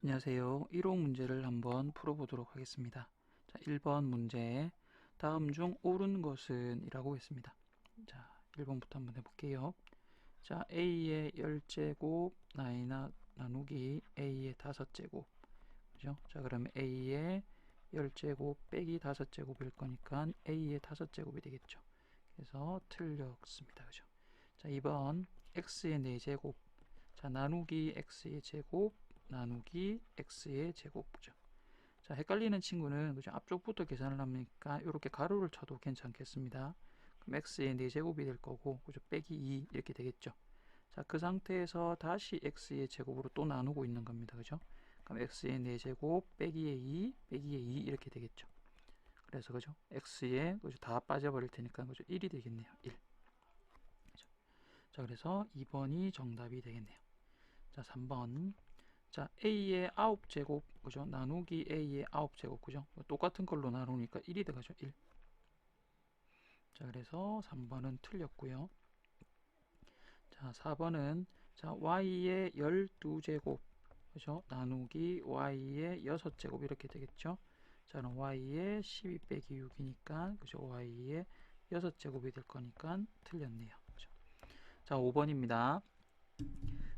안녕하세요. 1호 문제를 한번 풀어보도록 하겠습니다. 자, 1번 문제. 다음 중 옳은 것은 이라고 했습니다. 자, 1번부터 한번 해볼게요. 자, A의 10제곱 나이나 나누기 A의 5제곱. 그죠? 자, 그러면 A의 10제곱 빼기 5제곱일 거니까 A의 5제곱이 되겠죠. 그래서 틀렸습니다. 그죠? 자, 2번 X의 4제곱. 자, 나누기 X의 제곱 나누기 x의 제곱이죠. 자, 헷갈리는 친구는 그죠? 앞쪽부터 계산을 하니까 이렇게 가로를 쳐도 괜찮겠습니다. 그럼 x의 4제곱이 될 거고 그죠? 빼기 2 이렇게 되겠죠. 자, 그 상태에서 다시 x의 제곱으로 또 나누고 있는 겁니다. 그죠? 그럼 x의 4제곱 빼기의 2 빼기의 2 이렇게 되겠죠. 그래서 그죠? x에 그죠? 다 빠져버릴 테니까 그죠? 1이 되겠네요. 1. 그죠? 자, 그래서 2번이 정답이 되겠네요. 자, 3번. 자, a의 9제곱, 그죠? 나누기 a의 9제곱, 그죠? 똑같은 걸로 나누니까 1이 되가죠, 1. 자, 그래서 3번은 틀렸고요. 자, 4번은 자, y의 12제곱, 그죠? 나누기 y의 6제곱 이렇게 되겠죠? 자, 그럼 y의 12 빼기 6이니까, 그죠? y의 6제곱이 될 거니까 틀렸네요. 그죠? 자, 5번입니다.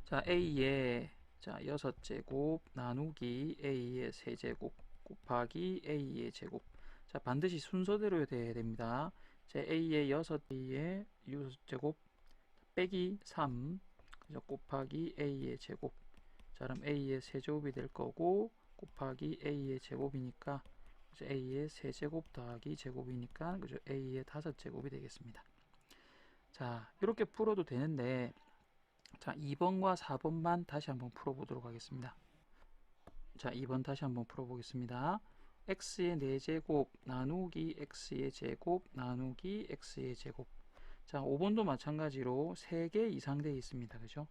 자, a의 자, 6제곱 나누기 a의 세제곱 곱하기 a의 제곱. 자, 반드시 순서대로 돼야 됩니다. 자, a의 6a의 6제곱 빼기 3 그죠? 곱하기 a의 제곱. 자, 그럼 a의 세제곱이 될 거고 곱하기 a의 제곱이니까 그죠? a의 세제곱 더하기 제곱이니까 그죠? a의 5제곱이 되겠습니다. 자, 이렇게 풀어도 되는데 자, 2번과 4번만 다시 한번 풀어보도록 하겠습니다. 자, 2번 다시 한번 풀어보겠습니다. x의 4제곱 나누기 x의 제곱 나누기 x의 제곱 자, 5번도 마찬가지로 3개 이상 되어 있습니다. 그죠?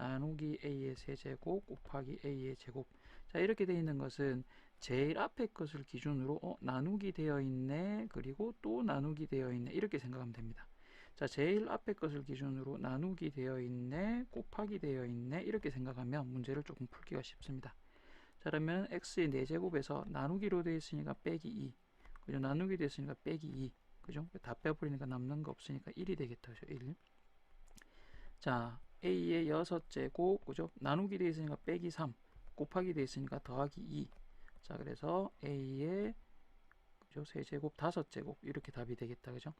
나누기 a의 세제곱 곱하기 a의 제곱 자 이렇게 되어 있는 것은 제일 앞에 것을 기준으로 어, 나누기 되어 있네 그리고 또 나누기 되어 있네 이렇게 생각하면 됩니다. 자, 제일 앞에 것을 기준으로 나누기 되어 있네, 곱하기 되어 있네, 이렇게 생각하면 문제를 조금 풀기가 쉽습니다. 자, 그러면 x의 4제곱에서 나누기로 되어 있으니까 빼기 2. 그죠? 나누기 되어 있으니까 빼기 2. 그죠? 다 빼버리니까 남는 거 없으니까 1이 되겠다. 그죠? 1. 자, a의 6제곱, 그죠? 나누기 되어 있으니까 빼기 3. 곱하기 되어 있으니까 더하기 2. 자, 그래서 a의 그죠? 세제곱, 5제곱 이렇게 답이 되겠다. 그죠?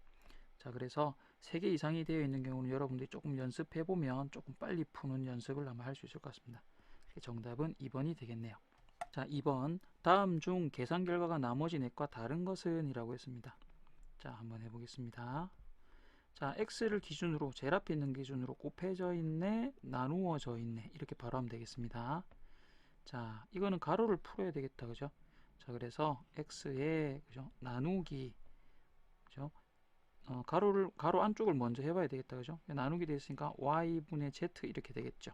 자 그래서 3개 이상이 되어 있는 경우는 여러분들이 조금 연습해 보면 조금 빨리 푸는 연습을 아마 할 수 있을 것 같습니다. 정답은 2번이 되겠네요. 자 2번. 다음 중 계산 결과가 나머지 넷과 다른 것은? 이라고 했습니다. 자 한번 해보겠습니다. 자 x를 기준으로 제일 앞에 있는 기준으로 곱해져 있네 나누어져 있네. 이렇게 바로 하면 되겠습니다. 자 이거는 가로를 풀어야 되겠다. 그죠? 자 그래서 x의 그죠? 나누기 어, 가로를 가로 안쪽을 먼저 해봐야 되겠다 그죠? 나누기 되었으니까 y분의 z 이렇게 되겠죠.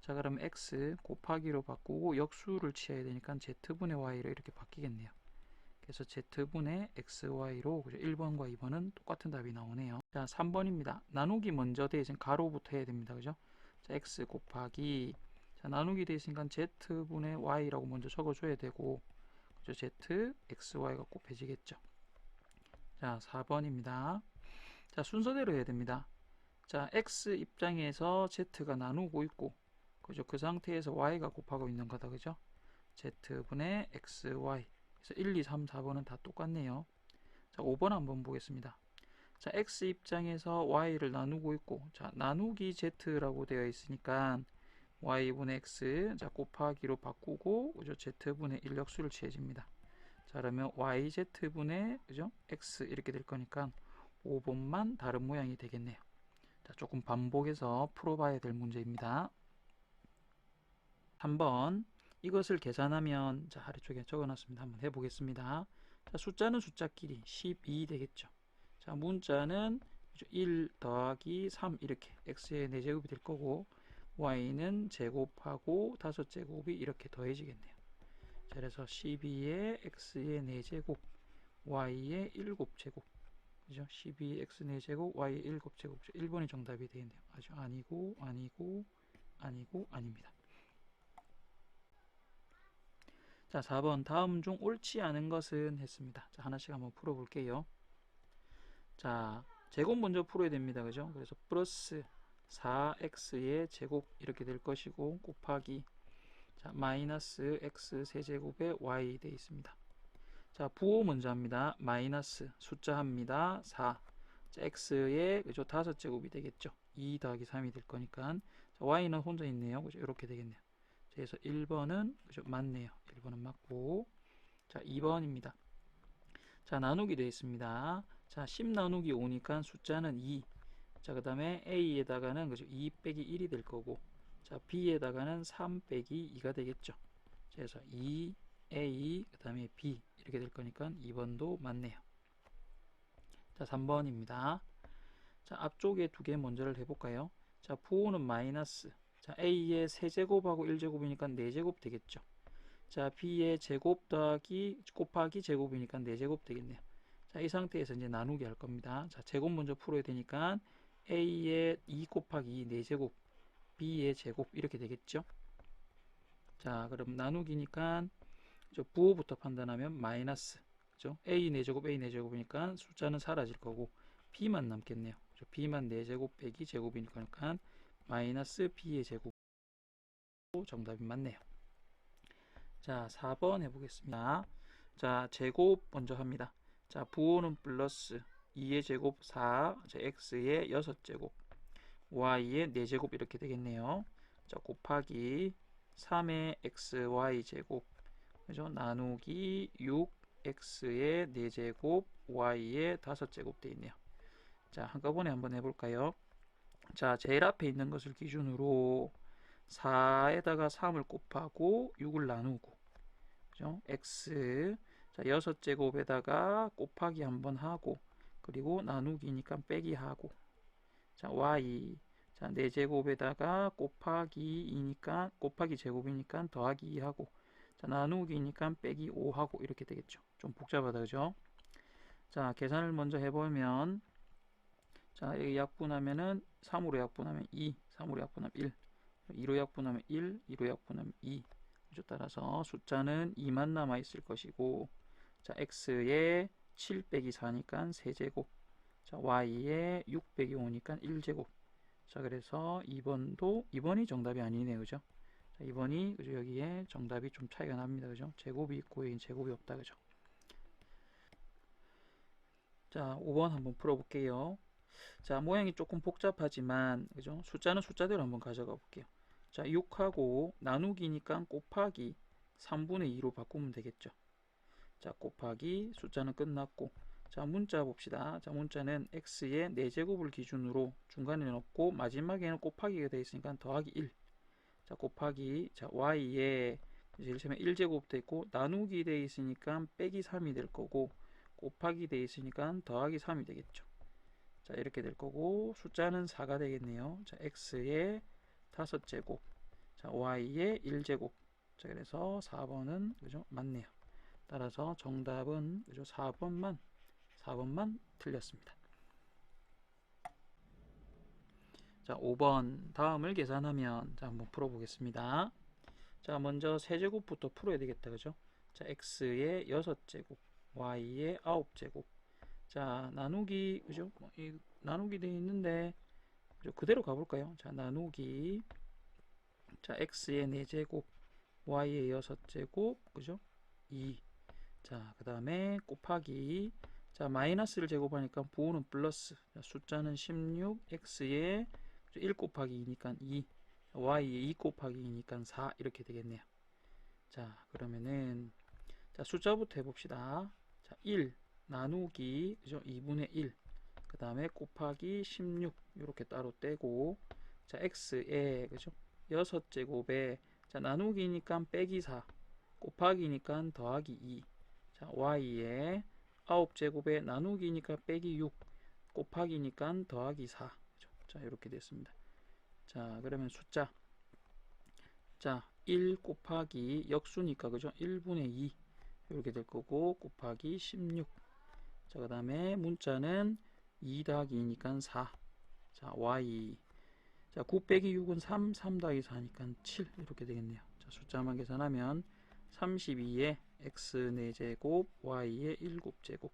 자 그럼 x 곱하기로 바꾸고 역수를 취해야 되니까 z분의 y로 이렇게 바뀌겠네요. 그래서 z분의 xy로 그죠? 1번과 2번은 똑같은 답이 나오네요. 자 3번입니다. 나누기 먼저 되어 있으니 가로부터 해야 됩니다 그죠? 자 x 곱하기. 자 나누기 되어 있으니까 z분의 y라고 먼저 적어줘야 되고 그죠? z xy가 곱해지겠죠 자, 4번입니다. 자, 순서대로 해야 됩니다. 자, x 입장에서 z가 나누고 있고, 그죠? 그 상태에서 y가 곱하고 있는 거다, 그죠? z분의 xy. 그래서 1, 2, 3, 4번은 다 똑같네요. 자, 5번 한번 보겠습니다. 자, x 입장에서 y를 나누고 있고, 자, 나누기 z라고 되어 있으니까 y분의 x, 자, 곱하기로 바꾸고, 그죠? z분의 인력수를 취해집니다. 자 그러면 yz분의 그죠? x 이렇게 될 거니까 5번만 다른 모양이 되겠네요. 자 조금 반복해서 풀어봐야 될 문제입니다. 3번 이것을 계산하면 자 아래쪽에 적어놨습니다. 한번 해보겠습니다. 자 숫자는 숫자끼리 12 되겠죠. 자 문자는 1 더하기 3 이렇게 x의 4제곱이 될 거고 y는 제곱하고 5제곱이 이렇게 더해지겠네요. 그래서 12의 x의 4제곱 y의 7제곱 그죠? 12의 x 4제곱 y의 7제곱 1번이 정답이 되겠네요. 아주 아니고 아니고 아니고 아닙니다. 자, 4번 다음 중 옳지 않은 것은 했습니다. 자, 하나씩 한번 풀어 볼게요. 자, 제곱 먼저 풀어야 됩니다. 그죠? 그래서 플러스 4x의 제곱 이렇게 될 것이고 곱하기 자, 마이너스 x 세제곱에 y 되어 있습니다. 자, 부호 합니다. 마이너스 숫자 합니다. 4. 자, x의 그죠? 다섯 제곱이 되겠죠. 2 더하기 3이 될 거니까 자, y는 혼자 있네요. 그죠? 이렇게 되겠네요. 자, 그래서 1번은 그죠? 맞네요. 1번은 맞고 자, 2번입니다. 자, 나누기 되어 있습니다. 자, 10 나누기 5니까 숫자는 2. 자, 그 다음에 A에다가는 그죠? 2 빼기 1이 될 거고, 자, B에다가는 3 빼기 2가 되겠죠. 그래서 2, A, 그 다음에 B 이렇게 될 거니까 2번도 맞네요. 자, 3번입니다. 자, 앞쪽에 두 개 먼저를 해볼까요? 자, 부호는 마이너스. 자, A의 세제곱하고 1제곱이니까 4제곱 되겠죠. 자, B의 제곱 더하기 곱하기 제곱이니까 4제곱 되겠네요. 자, 이 상태에서 이제 나누기 할 겁니다. 자, 제곱 먼저 풀어야 되니까 A의 2 곱하기 2 4제곱, B의 제곱 이렇게 되겠죠. 자, 그럼 나누기니까 저 부호부터 판단하면 마이너스 그죠? A 4제곱, A 4제곱이니까 숫자는 사라질 거고 B만 남겠네요. 그죠? B만 4제곱 빼기 제곱이니까 마이너스 B의 제곱 정답이 맞네요. 자, 4번 해보겠습니다. 자, 제곱 먼저 합니다. 자, 부호는 플러스 2의 제곱 4, 자, x의 6제곱, y의 4제곱 이렇게 되겠네요. 자, 곱하기 3의 xy 제곱, 그죠? 나누기 6x의 4제곱, y의 5제곱 되어 있네요. 자, 한꺼번에 한번 해볼까요? 자, 제일 앞에 있는 것을 기준으로 4에다가 3을 곱하고 6을 나누고, 그죠? x 자, 6제곱에다가 곱하기 한번 하고 그리고 나누기니까 빼기 하고 자, y 자, 4제곱에다가 곱하기 2니까 곱하기 제곱이니까 더하기 2 하고 자, 나누기니까 빼기 5 하고 이렇게 되겠죠. 좀 복잡하다 그죠? 자, 계산을 먼저 해 보면 자, 여기 약분하면은 3으로 약분하면 2, 3으로 약분하면 1, 2로 약분하면 1, 2로 약분하면 2. 그죠? 따라서 숫자는 2만 남아 있을 것이고 자, x에 7 빼기 4니까 세제곱. 자, y에 6 빼기 5니까 1제곱. 자, 그래서 2번도 2번이 정답이 아니네요. 그죠? 자, 2번이 그죠? 여기에 정답이 좀 차이가 납니다. 그죠? 제곱이 있고 여기 제곱이 없다. 그죠? 자, 5번 한번 풀어 볼게요. 자, 모양이 조금 복잡하지만 그죠? 숫자는 숫자대로 한번 가져가 볼게요. 자, 6하고 나누기니까 곱하기 3분의 2로 바꾸면 되겠죠. 자, 곱하기 숫자는 끝났고 자, 문자 봅시다. 자, 문자는 x의 4제곱을 기준으로 중간에 넣고 마지막에는 곱하기가 되어 있으니까 더하기 1. 자, 곱하기 자, y에 예를 들면 1제곱 되어 있고 나누기 되어 있으니까 빼기 3이 될 거고 곱하기 되어 있으니까 더하기 3이 되겠죠. 자, 이렇게 될 거고 숫자는 4가 되겠네요. 자, x의 5제곱. 자, y의 1제곱. 자, 그래서 4번은 그죠? 맞네요. 따라서 정답은 그죠? 4번만 4번만 틀렸습니다. 자, 5번 다음을 계산하면 자, 한번 풀어 보겠습니다. 자, 먼저 세제곱부터 풀어야 되겠다. 그죠? 자, x의 6제곱, y의 9제곱. 자, 나누기 그죠? 뭐, 이 나누기 되어 있는데? 그대로 가 볼까요? 자, 나누기 자, x의 4제곱, y의 6제곱, 그죠? 2 자, 그 다음에 곱하기 자, 마이너스를 제곱하니까 부호는 플러스 자, 숫자는 16 x에 1 곱하기 2니까 2 y에 2 곱하기 2니까 4 이렇게 되겠네요. 자, 그러면은 자, 숫자부터 해봅시다. 자, 1 나누기 그죠? 2분의 1. 그 다음에 곱하기 16 이렇게 따로 떼고 자, x에 그죠? 6제곱에 자, 나누기니까 빼기 4 곱하기니까 더하기 2 자, y에 9제곱에 나누기니까 빼기 6 곱하기니까 더하기 4 그죠? 자 이렇게 됐습니다. 자 그러면 숫자. 자 1 곱하기 역수니까 그죠? 1분의 2 이렇게 될 거고 곱하기 16 자 그 다음에 문자는 2 더하기 2니까 4 자 y 자 9 빼기 6은 3 3 더하기 4니까 7 이렇게 되겠네요. 자 숫자만 계산하면 32에 x 4제곱 y의 7제곱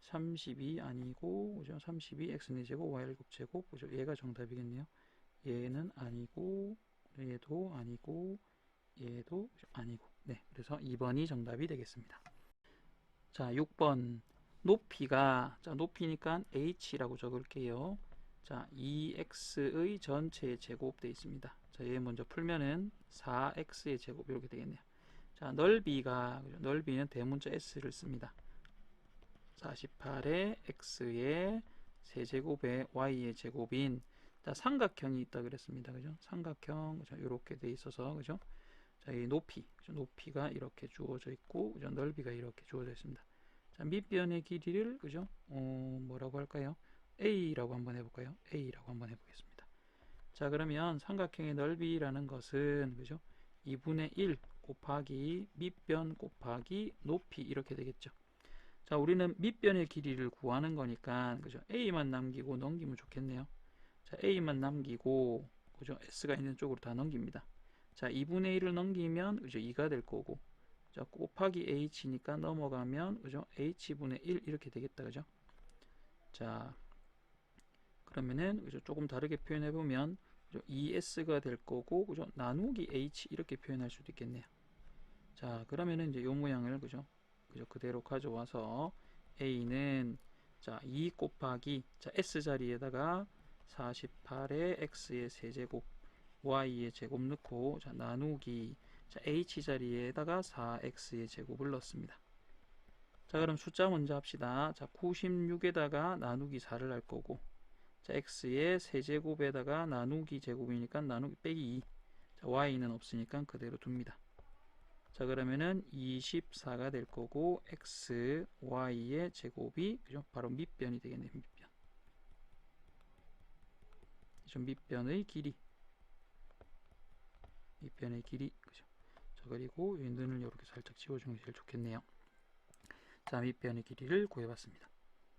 32 아니고 그죠? 32 x 4제곱 y 7제곱 그죠? 얘가 정답이겠네요. 얘는 아니고 얘도 아니고 얘도 아니고 네 그래서 2번이 정답이 되겠습니다. 자 6번 높이가 자 높이니까 h라고 적을게요. 자 2x의 전체 제곱 되어 있습니다. 자 얘 먼저 풀면은 4x의 제곱 이렇게 되겠네요. 자 넓이가? 넓이는 대문자 s를 씁니다. 48의 x의 세제곱의 y의 제곱인 자, 삼각형이 있다 그랬습니다. 그죠? 삼각형 자, 이렇게 돼 있어서 그죠? 자, 이 높이 그죠? 높이가 이렇게 주어져 있고 그죠? 넓이가 이렇게 주어져 있습니다. 자, 밑변의 길이를 그죠? 어, 뭐라고 할까요? a라고 한번 해 볼까요? a라고 한번 해 보겠습니다. 자, 그러면 삼각형의 넓이라는 것은 그죠? 2분의 1 곱하기 밑변 곱하기 높이 이렇게 되겠죠. 자, 우리는 밑변의 길이를 구하는 거니까 그죠? a만 남기고 넘기면 좋겠네요. 자, a만 남기고 그죠? s가 있는 쪽으로 다 넘깁니다. 자, 2분의 1을 넘기면 그죠? 2가 될 거고. 자, 곱하기 h니까 넘어가면 그죠? h분의 1 이렇게 되겠다. 그죠? 자, 그러면은 그죠? 조금 다르게 표현해 보면 그죠? 2s가 될 거고 그죠? 나누기 h 이렇게 표현할 수도 있겠네요. 자, 그러면은 이제 요 모양을 그죠? 그죠? 그대로 가져와서 a는 자, 2 곱하기 자, s 자리에다가 48의 x의 세제곱 y의 제곱 넣고 자, 나누기 자, h 자리에다가 4x의 제곱을 넣습니다. 자 그럼 숫자 먼저 합시다. 자 96에다가 나누기 4를 할 거고 자 x의 세제곱에다가 나누기 제곱이니까 나누기 빼기 2 자, y는 없으니까 그대로 둡니다. 자 그러면은 24가 될 거고 x, y의 제곱이 그죠? 바로 밑변이 되겠네요. 밑변. 좀 밑변의 길이. 밑변의 길이 그죠? 자 그리고 이 눈을 이렇게 살짝 지워주는 게 제일 좋겠네요. 자 밑변의 길이를 구해봤습니다.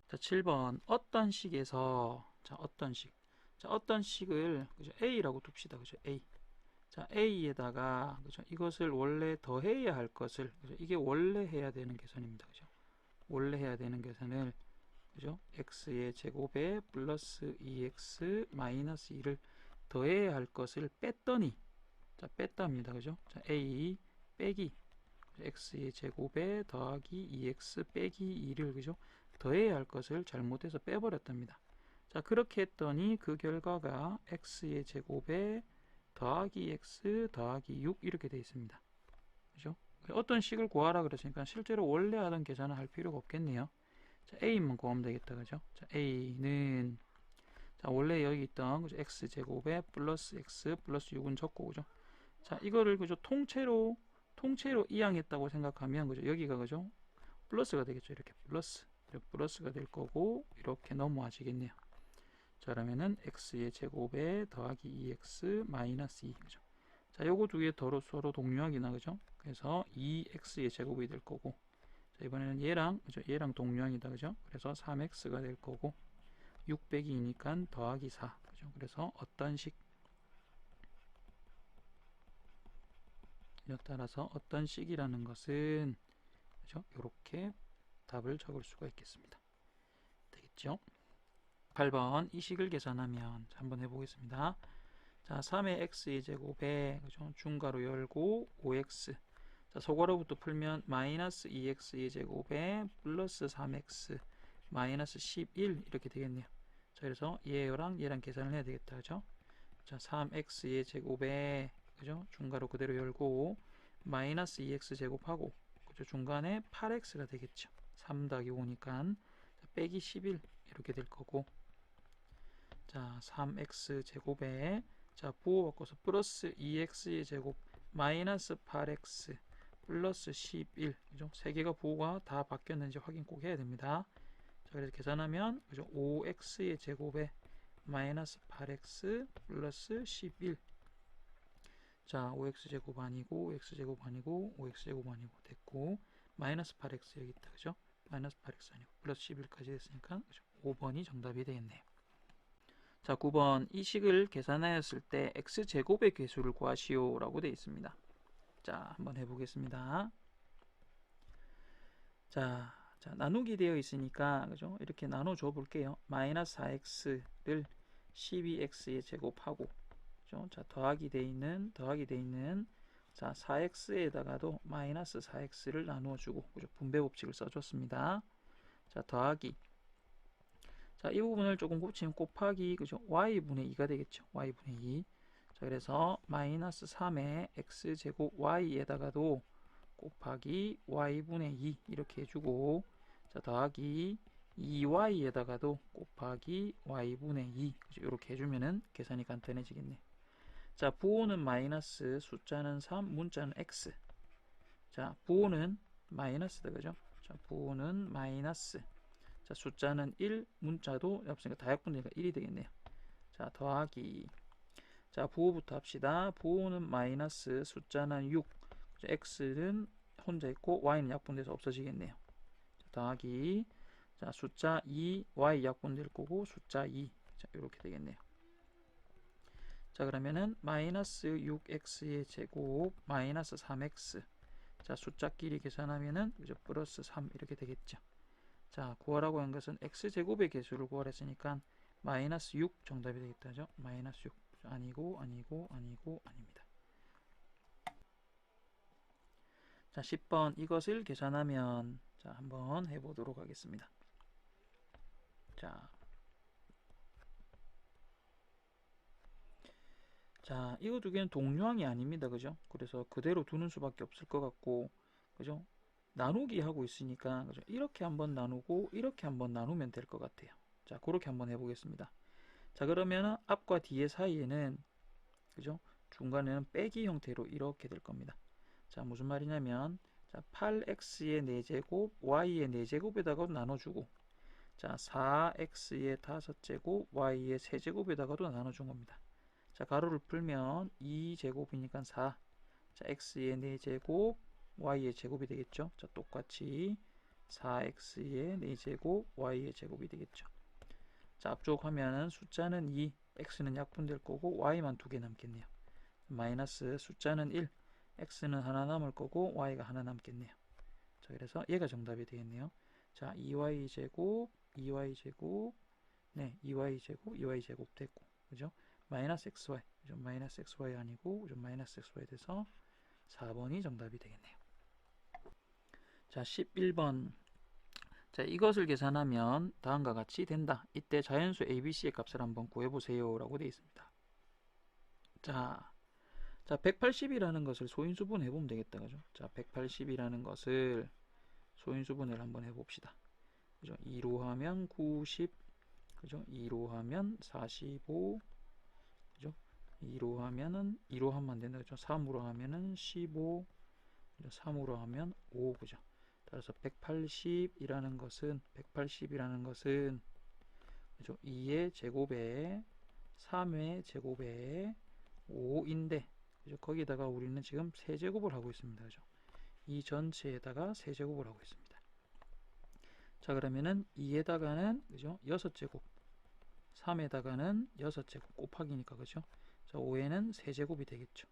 자 7번. 어떤 식에서 자 어떤 식 자 어떤 식을 그죠? A라고 둡시다. 그죠? A 자 a에다가 그죠 이것을 원래 더해야 할 것을 그죠 이게 원래 해야 되는 계산입니다 그죠 원래 해야 되는 계산을 그죠? x의 제곱에 플러스 2x 마이너스 2를 더해야 할 것을 뺐더니 자 뺐답니다. 그죠? 자 a 빼기 x의 제곱에 더하기 2x 빼기 2를 그죠? 더해야 할 것을 잘못해서 빼버렸답니다. 자 그렇게 했더니 그 결과가 x의 제곱에 더하기 x 더하기 6 이렇게 되어 있습니다. 그죠? 어떤 식을 구하라 그랬으니까 실제로 원래 하던 계산은 할 필요가 없겠네요. 자, a만 구하면 되겠다. 그죠? 자, a는 자, 원래 여기 있던 그죠? x 제곱에 플러스 x 플러스 6은 적고 그죠? 자, 이거를 그죠? 통째로 통째로 이항했다고 생각하면 그죠? 여기가 그죠? 플러스가 되겠죠. 이렇게 플러스. 이렇게 플러스가 될 거고 이렇게 넘어와지겠네요. 자, 그러면은 x의 제곱에 더하기 2x 마이너스 2 그죠? 자, 요거 두 개 더러 서로 동류하기나 그죠? 그래서 2x의 제곱이 될 거고 자, 이번에는 얘랑 그죠? 얘랑 동류항이다 그죠? 그래서 3x가 될 거고 6 빼기 2니까 더하기 4 그죠? 그래서 어떤 식 따라서 어떤 식이라는 것은 그죠? 이렇게 답을 적을 수가 있겠습니다. 되겠죠? 8번 이 식을 계산하면 한번 해보겠습니다. 자, 3의 x의 제곱에 그죠? 중괄호 열고 5x 자, 소괄호부터 풀면 마이너스 2x의 제곱에 플러스 3x 마이너스 11 이렇게 되겠네요. 자, 그래서 얘랑 얘랑 계산을 해야 되겠다. 그죠? 자, 3x의 제곱에 그죠? 중괄호 그대로 열고 마이너스 2x 제곱하고 그죠? 중간에 8x가 되겠죠. 3 더하기 5니까 자, 빼기 11 이렇게 될 거고 자, 3x 제곱에 자, 부호 바꿔서 플러스 2x의 제곱 마이너스 8x 플러스 11 그죠? 세 개가 부호가 다 바뀌었는지 확인 꼭 해야 됩니다. 자, 그래서 계산하면 그죠? 5x의 제곱에 마이너스 8x 플러스 11 자, 5x 제곱 아니고 x 제곱 아니고 5x 제곱 아니고 됐고 마이너스 8x 여기 있다. 그죠? 마이너스 8x 아니고 플러스 11까지 됐으니까 그죠? 5번이 정답이 되겠네요. 자, 9번 이 식을 계산하였을 때 x 제곱의 개수를 구하시오 라고 되어 있습니다. 자, 한번 해보겠습니다. 자, 자, 나누기 되어 있으니까, 그죠? 이렇게 나눠줘 볼게요. 마이너스 4x를 12x에 제곱하고, 그죠? 자, 더하기 돼 있는, 더하기 돼 있는, 자, 4x에다가도 마이너스 4x를 나누어 주고, 그죠? 분배 법칙을 써줬습니다. 자, 더하기. 자, 이 부분을 조금 곱치면 곱하기, 그죠? y분의 2가 되겠죠. y분의 2. 자, 그래서 마이너스 3의 x제곱 y에다가도 곱하기 y분의 2 이렇게 해주고 자 더하기 2y에다가도 곱하기 y분의 2 이렇게 해주면은 계산이 간단해지겠네 자 부호는 마이너스 숫자는 3 문자는 x 자 부호는 마이너스다 그죠 자 부호는 마이너스 자 숫자는 1 문자도 없으니까 다약분되니까 1이 되겠네요. 자 더하기. 자 부호부터 합시다. 부호는 마이너스 숫자는 6 x는 혼자 있고 y는 약분돼서 없어지겠네요. 자, 더하기. 자 숫자 2 y 약분될 거고 숫자 2 자, 이렇게 되겠네요. 자 그러면은 마이너스 6x의 제곱 마이너스 3x 자 숫자끼리 계산하면은 이제 플러스 3 이렇게 되겠죠. 자 구하라고 한 것은 x제곱의 개수를 구하랬으니까 마이너스 6 정답이 되겠다죠. 마이너스 6 아니고 아니고 아니고 아닙니다. 자, 10번 이것을 계산하면 자, 한번 해보도록 하겠습니다. 자, 자, 이거 두 개는 동류항이 아닙니다. 그죠? 그래서 그대로 두는 수밖에 없을 것 같고, 그죠? 나누기 하고 있으니까, 그죠? 이렇게 한번 나누고, 이렇게 한번 나누면 될 것 같아요. 자, 그렇게 한번 해보겠습니다. 자, 그러면 앞과 뒤의 사이에는, 그죠? 중간에는 빼기 형태로 이렇게 될 겁니다. 자, 무슨 말이냐면, 자, 8x의 4제곱, y의 4제곱에다가도 나눠주고, 자, 4x의 5제곱, y의 3제곱에다가도 나눠준 겁니다. 자, 가로를 풀면 2제곱이니까 4. 자, x의 4제곱, y의 제곱이 되겠죠. 자, 똑같이 4x의 4제곱, y의 제곱이 되겠죠. 자, 앞쪽 하면은 숫자는 2, x는 약분될 거고, y만 두 개 남겠네요. 마이너스 숫자는 1, x는 하나 남을 거고, y가 하나 남겠네요. 자, 그래서 얘가 정답이 되겠네요. 자, 2y 제곱, 2y 제곱, 네, 2y 제곱, 2y 제곱 됐고, 그죠? 마이너스 xy? 마이너스 xy 아니고? 마이너스 xy 돼서 4번이 정답이 되겠네요. 자, 11번. 자, 이것을 계산하면 다음과 같이 된다. 이때 자연수 ABC의 값을 한번 구해보세요. 라고 되어 있습니다. 자, 자, 180이라는 것을 소인수분 해보면 되겠다. 그죠? 자, 180이라는 것을 소인수분을 한번 해봅시다. 그죠? 2로 하면 90, 그죠? 2로 하면 45, 그죠? 2로 하면은 2로 하면 안 된다. 그죠? 3으로 하면은 15, 그죠? 3으로 하면 5, 그죠? 따라서 180이라는 것은 180이라는 것은 그죠? 2의 제곱에 3의 제곱에 5인데 그죠? 거기다가 우리는 지금 세제곱을 하고 있습니다. 그죠? 이 전체에다가 세제곱을 하고 있습니다. 자 그러면은 2에다가는 그죠? 6제곱 3에다가는 6제곱 곱하기니까 그죠? 자 5에는 세제곱이 되겠죠.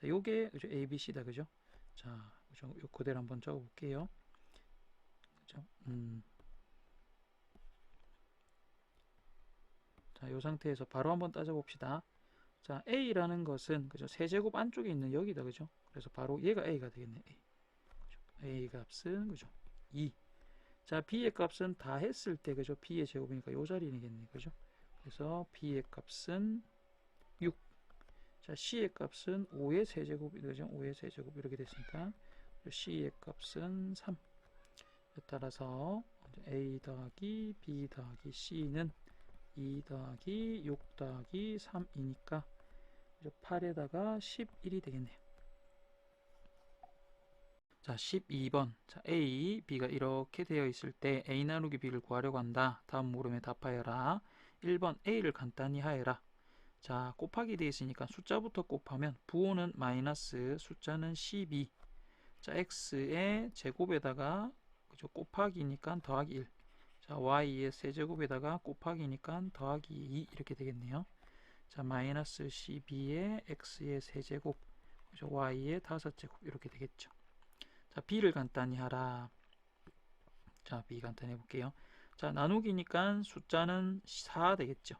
자 요게 그죠? ABC다 그죠? 자 그죠? 요 그대로 한번 적어 볼게요. 그죠? 음. 자, 요 상태에서 바로 한번 따져 봅시다. 자, A라는 것은 그죠? 세제곱 안쪽에 있는 여기다 그죠? 그래서 바로 얘가 A가 되겠네. A. 그죠? A 값은 그죠? 2. 자, B의 값은 다 했을 때 그죠? B의 제곱이니까 요 자리이겠네. 그죠? 그래서 B의 값은 6. 자, C의 값은 5의 세제곱이 되죠? 5의 세제곱 이렇게 됐으니까 C의 값은 3. 따라서 A 더하기 B 더하기 C는 2 더하기 6 더하기 3이니까 8에다가 11이 되겠네요. 자, 12번. 자, A, B가 이렇게 되어 있을 때 A 나누기 B를 구하려고 한다. 다음 물음에 답하여라. 1번 A를 간단히 하여라. 자, 곱하기 되어 있으니까 숫자부터 곱하면 부호는 마이너스, 숫자는 12. 자, X의 제곱에다가 그죠? 곱하기니까 더하기 1. 자, y의 세제곱에다가 곱하기니까 더하기 2 이렇게 되겠네요. 자, 마이너스 12의 x의 세제곱 그죠? y의 다섯 제곱 이렇게 되겠죠. 자, b를 간단히 하라. 자, b 간단히 해볼게요. 자, 나누기니까 숫자는 4 되겠죠.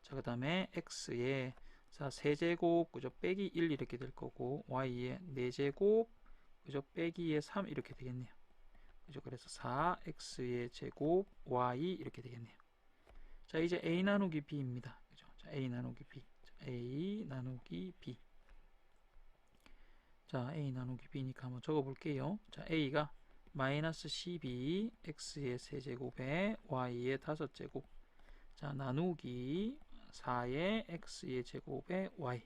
자, 그 다음에 x에 자, 세제곱, 그죠? 빼기 1 이렇게 될 거고, y의 4제곱, 그죠? 빼기의 3 이렇게 되겠네요. 그죠? 그래서 4x의 제곱, y 이렇게 되겠네요. 자, 이제 a 나누기 b입니다. 그죠? 자, a 나누기 b. 자, a 나누기 b. 자, a 나누기 b니까 한번 적어 볼게요. 자, a가 마이너스 12 x의 세제곱에 y의 다섯 제곱 자 나누기 4의 x의 제곱에 y.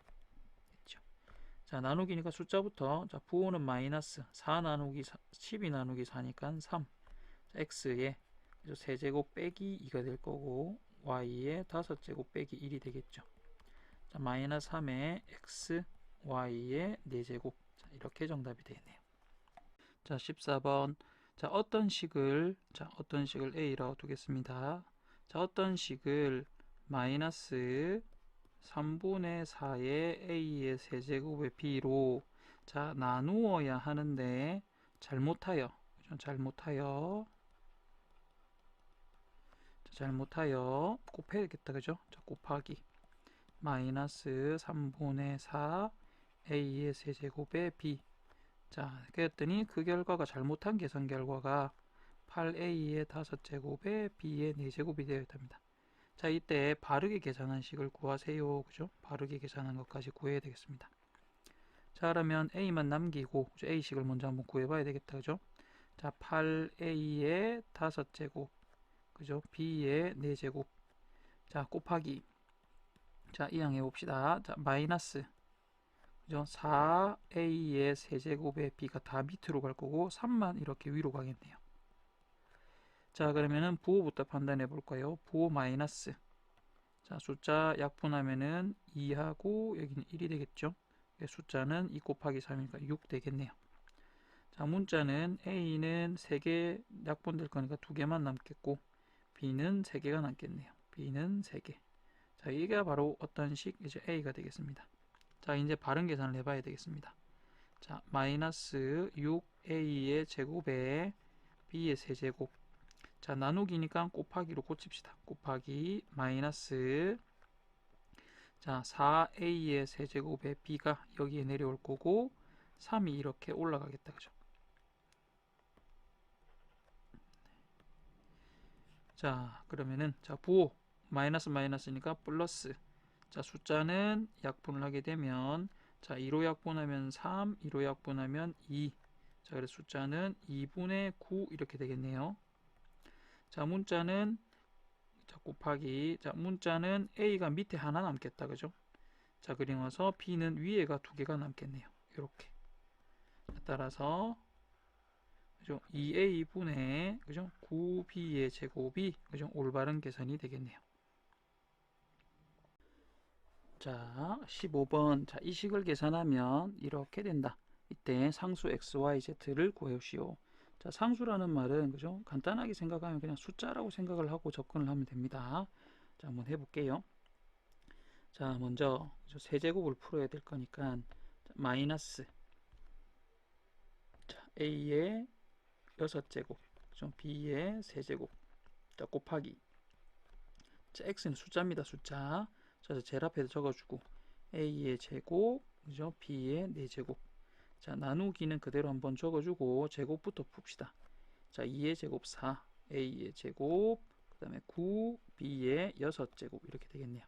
자 나누기니까 숫자부터 자 부호는 마이너스 4 나누기 4, 12 나누기 4니까 3 자, x의 세제곱 빼기 2가 될 거고 y의 다섯 제곱 빼기 1이 되겠죠. 자 마이너스 3의 x y의 4제곱 자, 이렇게 정답이 되겠네요. 자, 14번. 자, 어떤 식을 자, 어떤 식을 a라고 두겠습니다. 자, 어떤 식을 마이너스 3분의 4의 a의 세제곱의 b로 자, 나누어야 하는데 잘못하여 그죠? 잘못하여 자, 잘못하여 곱해야겠다. 그죠? 자, 곱하기 마이너스 3분의 4 a의 세제곱의 b 자, 그랬더니 그 결과가 잘못한 계산 결과가 8a의 5제곱에 b의 4제곱이 되어 있답니다. 자, 이때 바르게 계산한 식을 구하세요. 그죠? 바르게 계산한 것까지 구해야 되겠습니다. 자, 그러면 a만 남기고 그죠? a식을 먼저 한번 구해봐야 되겠다. 그죠? 자, 8a의 5제곱 그죠? b의 4제곱 자, 곱하기 자, 이항 해 봅시다. 자, 마이너스 그죠? 4a의 세제곱의 b가 다 밑으로 갈 거고 3만 이렇게 위로 가겠네요. 자 그러면은 부호부터 판단해 볼까요? 부호 마이너스 자 숫자 약분하면은 2하고 여기는 1이 되겠죠. 숫자는 2 곱하기 3이니까 6 되겠네요. 자 문자는 a는 3개 약분될 거니까 2개만 남겠고 b는 3개가 남겠네요. b는 3개. 자 이게 바로 어떤 식 이제 a가 되겠습니다. 자 이제 바른 계산을 해봐야 되겠습니다. 자 마이너스 6a의 제곱에 b의 세제곱 자 나누기니까 곱하기로 고칩시다. 곱하기 마이너스 자 4a의 세제곱에 b가 여기에 내려올 거고 3이 이렇게 올라가겠다. 그죠? 자 그러면은 자 부호 마이너스 마이너스니까 플러스 자, 숫자는 약분을 하게 되면 자, 2로 약분하면 3, 2로 약분하면 2. 자, 그래서 숫자는 2분의 9 이렇게 되겠네요. 자, 문자는 자, 곱하기 자, 문자는 A가 밑에 하나 남겠다. 그죠? 자, 그리고서 B는 위에가 두 개가 남겠네요. 이렇게. 따라서 그죠? 2A분의 그죠? 9B의 제곱이 그죠? 올바른 계산이 되겠네요. 자, 15번. 자, 이 식을 계산하면 이렇게 된다. 이때 상수 xyz를 구해오시오. 자, 상수라는 말은 그죠? 간단하게 생각하면 그냥 숫자라고 생각을 하고 접근을 하면 됩니다. 자, 한번 해볼게요. 자, 먼저 세제곱을 풀어야 될 거니까 자, 마이너스 자, a의 6제곱 그죠? b의 세제곱 자, 곱하기 자, x는 숫자입니다. 숫자 그래서 제일 앞에 적어주고 a의 제곱, 그죠? b의 4제곱. 자, 나누기는 그대로 한번 적어주고 제곱부터 풉시다. 자, 2의 제곱 4, a의 제곱, 그 다음에 9, b의 6제곱 이렇게 되겠네요.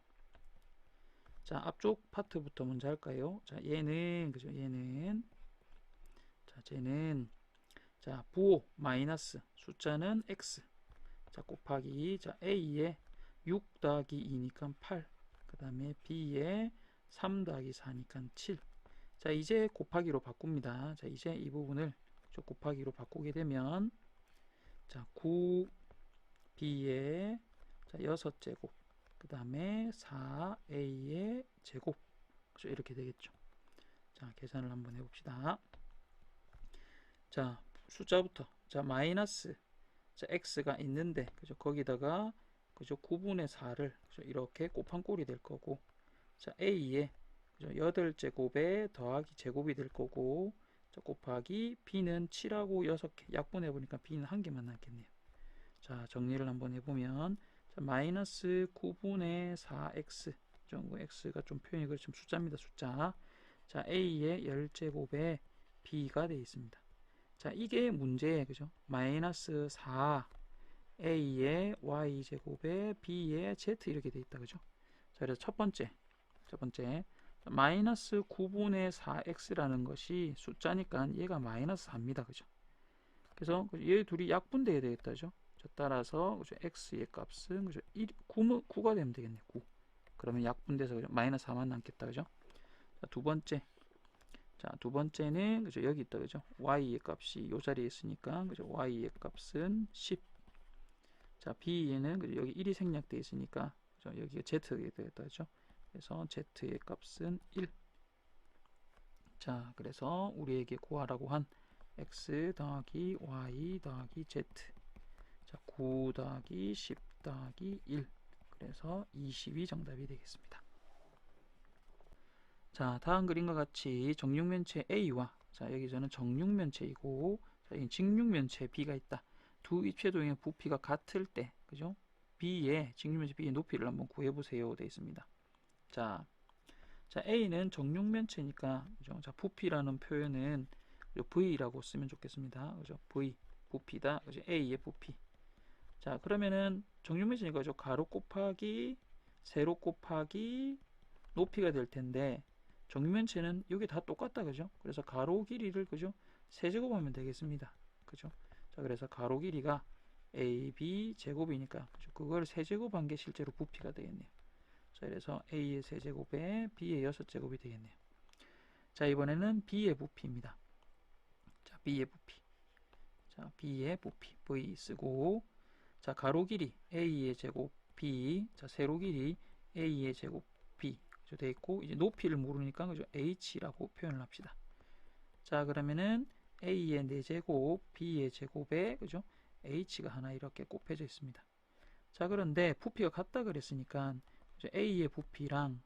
자, 앞쪽 파트부터 먼저 할까요? 자, 얘는 그죠? 얘는 자, 쟤는 자, 부호 마이너스 숫자는 x. 자, 곱하기 자, a의 6 더하기 2니까 8. 그 다음에 b에 3 더하기 4니까 7. 자, 이제 곱하기로 바꿉니다. 자, 이제 이 부분을 곱하기로 바꾸게 되면 자, 9 b의 자, 6제곱 그 다음에 4a의 제곱 그렇죠? 이렇게 되겠죠. 자, 계산을 한번 해봅시다. 자, 숫자부터 자, 마이너스 자, x가 있는데 그죠? 거기다가 그죠? 9분의 4를 그죠? 이렇게 곱한 꼴이 될 거고 자 A에 그죠? 8제곱에 더하기 제곱이 될 거고 자, 곱하기 b는 7하고 6개 약분해 보니까 b는 한 개만 남겠네요. 자, 정리를 한번 해보면 자, 마이너스 9분의 4x 정도 x가 좀 표현이 그렇지만 숫자입니다. 숫자. 자, a의 10제곱에 b가 되어 있습니다. 자, 이게 문제 그죠? 마이너스 4 a의 y제곱에 b의 z 이렇게 되어 있다. 그죠? 자, 그래서 첫 번째 첫 번째 마이너스 9분의 4x라는 것이 숫자니까 얘가 마이너스 4입니다. 그죠? 그래서 얘 둘이 약분돼야 되겠다죠. 자, 따라서 그죠? x의 값은 그죠? 1, 9, 9가 되면 되겠네. 9. 그러면 약분돼서 그죠? 마이너스 4만 남겠다. 그죠? 자, 두 번째. 자, 두 번째는 그죠? 여기 있다. 그죠? y의 값이 요 자리에 있으니까 그죠? y의 값은 10. 자, b에는 그죠? 여기 1이 생략돼 있으니까 그죠? 여기가 z가 되겠다. 그죠? 그래서 z의 값은 1. 자, 그래서 우리에게 구하라고 한 x 더하기 y 더하기 z. 자, 9 더하기 10 더하기 1. 그래서 20이 정답이 되겠습니다. 자, 다음 그림과 같이 정육면체 A와 자, 여기서는 정육면체이고 자, 여기 직육면체 B가 있다. 두 입체 도형의 부피가 같을 때, 그죠? B의 직육면체 B의 높이를 한번 구해 보세요. 되어 있습니다. 자, 자 A는 정육면체니까 그죠? 자, 부피라는 표현은? V라고 쓰면 좋겠습니다. 그죠? V 부피다. 그죠? A의 부피. 자, 그러면은 정육면체니까 그죠? 가로 곱하기 세로 곱하기 높이가 될 텐데 정육면체는 여기 다 똑같다. 그죠? 그래서 가로 길이를 그죠? 세제곱하면 되겠습니다. 그죠? 자, 그래서 가로 길이가 AB 제곱이니까 그죠? 그걸 세제곱한 게 실제로 부피가 되겠네요. 자, 그래서 A의 세제곱에 B의 여섯 제곱이 되겠네요. 자, 이번에는 B의 부피입니다. 자, B의 부피. 자, B의 부피. V 쓰고 자, 가로 길이 A의 제곱 B. 자, 세로 길이 A의 제곱 B. 그죠? 돼 있고 이제 높이를 모르니까 그죠? H라고 표현을 합시다. 자, 그러면은 A의 4제곱, B의 제곱에 그죠? H가 하나 이렇게 곱해져 있습니다. 자, 그런데 부피가 같다 그랬으니까 A의 부피랑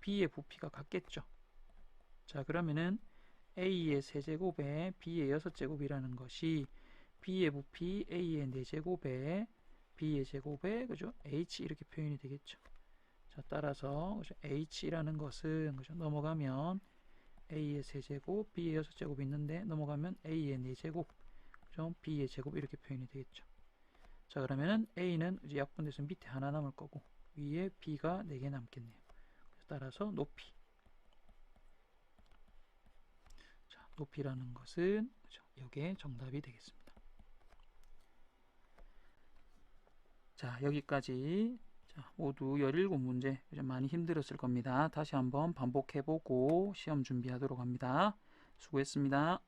B의 부피가 같겠죠. 자 그러면은 A의 세제곱에 B의 여섯 제곱이라는 것이 B의 부피 A의 네제곱에 B의 제곱에 그죠? H 이렇게 표현이 되겠죠. 자 따라서 그죠? H라는 것은 그죠? 넘어가면 A의 세제곱, B의 여섯 제곱 있는데 넘어가면 A의 네제곱, 그죠? B의 제곱 이렇게 표현이 되겠죠. 자 그러면은 A는 이제 약분돼서 밑에 하나 남을 거고 위에 B가 4개 남겠네요. 따라서 높이. 자, 높이라는 것은? 이게 정답이 되겠습니다. 자, 여기까지 자, 모두 17문제 많이 힘들었을 겁니다. 다시 한번 반복해보고 시험 준비하도록 합니다. 수고했습니다.